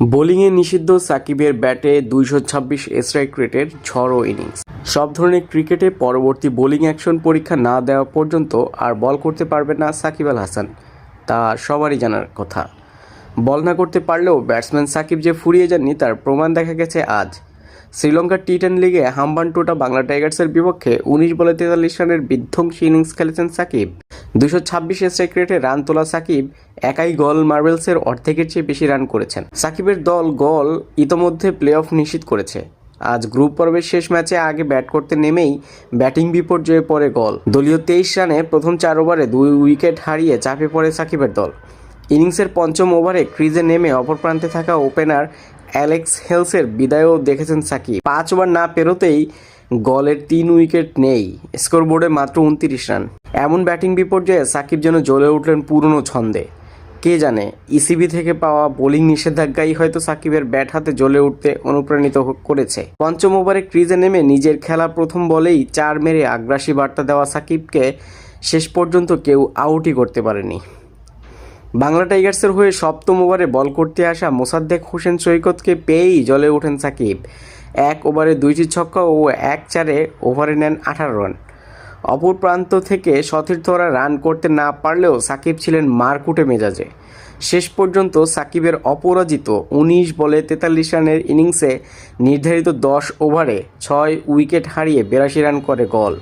বোলিংয়ে নিষিদ্ধ সাকিবের ব্যাটে দুইশো ছাব্বিশ স্ট্রাইক রেটের ঝড়ো ইনিংস। সব ধরনের ক্রিকেটে পরবর্তী বোলিং অ্যাকশন পরীক্ষা না দেওয়া পর্যন্ত আর বল করতে পারবে না সাকিব আল হাসান, তা সবারই জানার কথা। বল না করতে পারলেও ব্যাটসম্যান সাকিব যে ফুরিয়ে যাননি, তার প্রমাণ দেখা গেছে আজ। শ্রীলঙ্কার টি টেন লিগে হাম্বানটোটা বাংলা টাইগার্সের বিপক্ষে উনিশ বলে তেতাল্লিশ রানের বিধ্বংসী ইনিংস খেলেছেন সাকিব। দুশো ছাব্বিশ স্ট্রাইক রান তোলা সাকিব একাই গল মার্বেলসের অর্ধেকের চেয়ে বেশি রান করেছেন। সাকিবের দল গল ইতোমধ্যে প্লে অফ নিশ্চিত করেছে। আজ গ্রুপ পর্বের শেষ ম্যাচে আগে ব্যাট করতে নেমেই ব্যাটিং বিপর্যয়ে পড়ে গল। দলীয় তেইশ রানে প্রথম চার ওভারে দুই উইকেট হারিয়ে চাপে পড়ে সাকিবের দল। ইনিংসের পঞ্চম ওভারে ক্রিজে নেমে অপর প্রান্তে থাকা ওপেনার অ্যালেক্স হেলসের বিদায়ও দেখেছেন সাকিব। পাঁচ ওভার না পেরোতেই গলের তিন উইকেট নেই। স্কোরবোর্ডে মাত্র উনত্রিশ রান। এমন ব্যাটিং বিপর্যয়ে সাকিব যেন জ্বলে উঠলেন পুরনো ছন্দে। কে জানে, ইসিবি থেকে পাওয়া বোলিং নিষেধাজ্ঞাই হয়তো সাকিবের ব্যাট হাতে জ্বলে উঠতে অনুপ্রাণিত করেছে। পঞ্চম ওভারে ক্রিজে নেমে নিজের খেলা প্রথম বলেই চার মেরে আগ্রাসী বার্তা দেওয়া সাকিবকে শেষ পর্যন্ত কেউ আউটই করতে পারেনি। বাংলা টাইগার্সের হয়ে সপ্তম ওভারে বল করতে আসা মোসাদ্দেক হোসেন সৈকতকে পেয়েই জলে ওঠেন সাকিব। এক ওভারে দুইটি ছক্কা ও এক চারে ওভারে নেন আঠারো রান। অপর প্রান্ত থেকে সতীর্থরা রান করতে না পারলেও সাকিব ছিলেন মারকুটে মেজাজে। শেষ পর্যন্ত সাকিবের অপরাজিত উনিশ বলে তেতাল্লিশ রানের ইনিংসে নির্ধারিত দশ ওভারে ছয় উইকেট হারিয়ে বিরাশি রান করে গল।